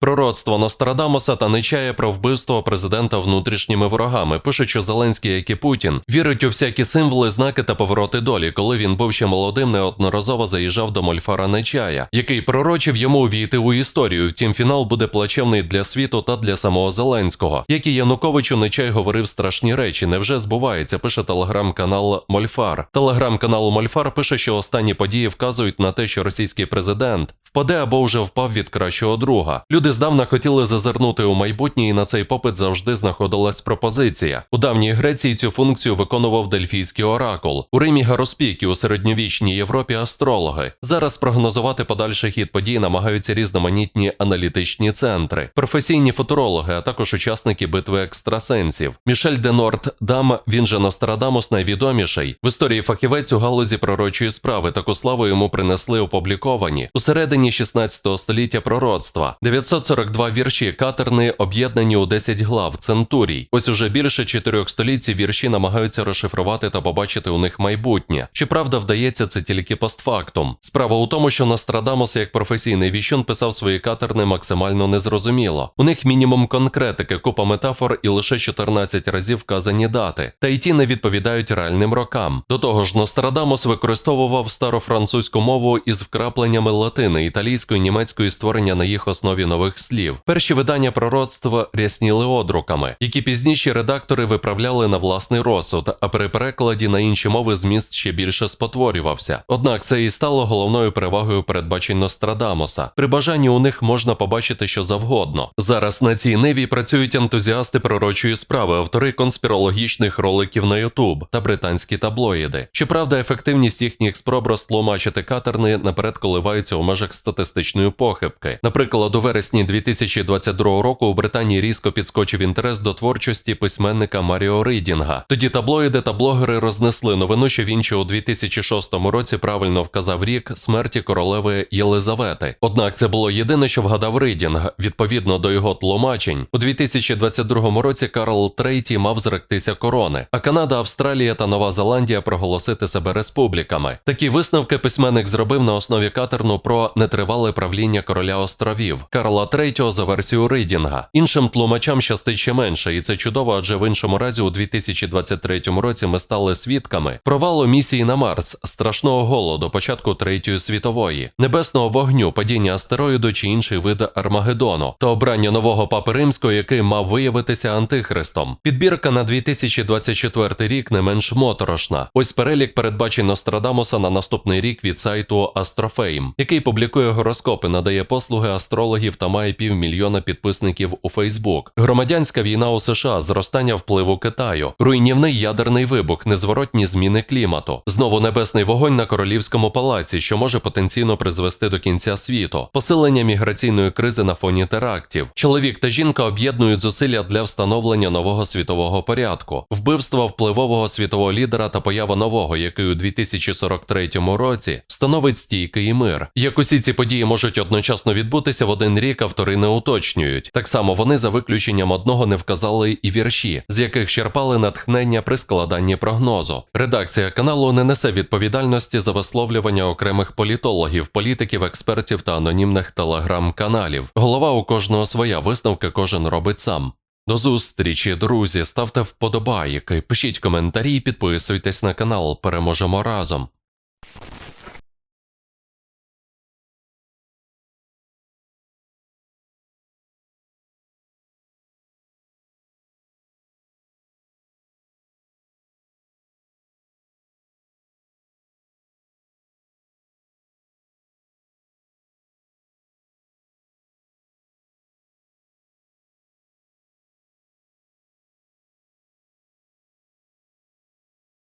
Пророцтво Нострадамуса та Нечая про вбивство президента внутрішніми ворогами, пише, що Зеленський, як і Путін, вірить у всякі символи, знаки та повороти долі. Коли він був ще молодим, неодноразово заїжджав до Мольфара Нечая, який пророчив йому увійти у історію. Втім, фінал буде плачевний для світу та для самого Зеленського. Як і Януковичу, Нечай говорив страшні речі. Невже збувається? Пише телеграм-канал Мольфар. Телеграм-канал Мольфар пише, що останні події вказують на те, що російський президент впаде або вже впав від кращого друга. Люди здавна хотіли зазирнути у майбутнє, і на цей попит завжди знаходилась пропозиція. У давній Греції цю функцію виконував дельфійський оракул. У Римі Гароспіки, у середньовічній Європі астрологи. Зараз прогнозувати подальший хід подій намагаються різноманітні аналітичні центри, професійні футурологи, а також учасники битви екстрасенсів. Мішель де Норт Дам, він же Нострадамус, найвідоміший в історії фахівець у галузі пророчої справи. Таку славу йому принесли опубліковані у середині 16 століття пророцтва. 942 вірші катерни об'єднані у 10 глав центурій. Ось уже більше чотирьох століть вірші намагаються розшифрувати та побачити у них майбутнє. Щоправда, вдається це тільки постфактум. Справа у тому, що Нострадамус, як професійний віщун, писав свої катерни максимально незрозуміло. У них мінімум конкретики, купа метафор і лише 14 разів вказані дати. Та й ті не відповідають реальним рокам. До того ж, Нострадамус використовував старофранцузьку мову із вкрапленнями латини, італійської, німецької створення на їх основі нових слів. Перші видання пророцтва рясніли одруками, які пізніші редактори виправляли на власний розсуд, а при перекладі на інші мови зміст ще більше спотворювався. Однак це і стало головною перевагою передбачень Нострадамуса. При бажанні у них можна побачити що завгодно. Зараз на цій ниві працюють ентузіасти пророчої справи, автори конспірологічних роликів на Ютуб та британські таблоїди. Щоправда, ефективність їхніх спроб розтлумачити катерни наперед коливаються у межах статистичної похибки. Наприклад, у вересні 2022 року у Британії різко підскочив інтерес до творчості письменника Маріо Рейдінга. Тоді таблоїди та блогери рознесли новину, що він ще у 2006 році правильно вказав рік смерті королеви Єлизавети. Однак це було єдине, що вгадав Рейдінг. Відповідно до його тлумачень, у 2022 році Карл III мав зректися корони, а Канада, Австралія та Нова Зеландія проголосити себе республіками. Такі висновки письменник зробив на основі катерну про нетривале правління короля островів Карла III за версією Рейдінга. Іншим тлумачам щастить ще менше, і це чудово, адже в іншому разі у 2023 році ми стали свідками провалу місії на Марс, страшного голоду, початку Третьої світової, небесного вогню, падіння астероїду чи інший вид Армагеддону, та обрання нового папи римського, який мав виявитися антихристом. Підбірка на 2024 рік не менш моторошна. Ось перелік передбачень Нострадамуса на наступний рік від сайту Astroфейм, який публікує гороскопи, надає послуги астрологів та має півмільйона підписників у Фейсбук. Громадянська війна у США, зростання впливу Китаю, руйнівний ядерний вибух, незворотні зміни клімату, знову небесний вогонь на королівському палаці, що може потенційно призвести до кінця світу, посилення міграційної кризи на фоні терактів. Чоловік та жінка об'єднують зусилля для встановлення нового світового порядку, вбивство впливового світового лідера та поява нового, який у 2043 році становить стійкий мир. Як усі ці події можуть одночасно відбутися в один рік, автори не уточнюють. Так само вони за виключенням одного не вказали і вірші, з яких черпали натхнення при складанні прогнозу. Редакція каналу не несе відповідальності за висловлювання окремих політологів, політиків, експертів та анонімних телеграм-каналів. Голова у кожного своя висновки кожен робить сам. До зустрічі, друзі, ставте вподобайки, пишіть коментарі, підписуйтесь на канал. Переможемо разом.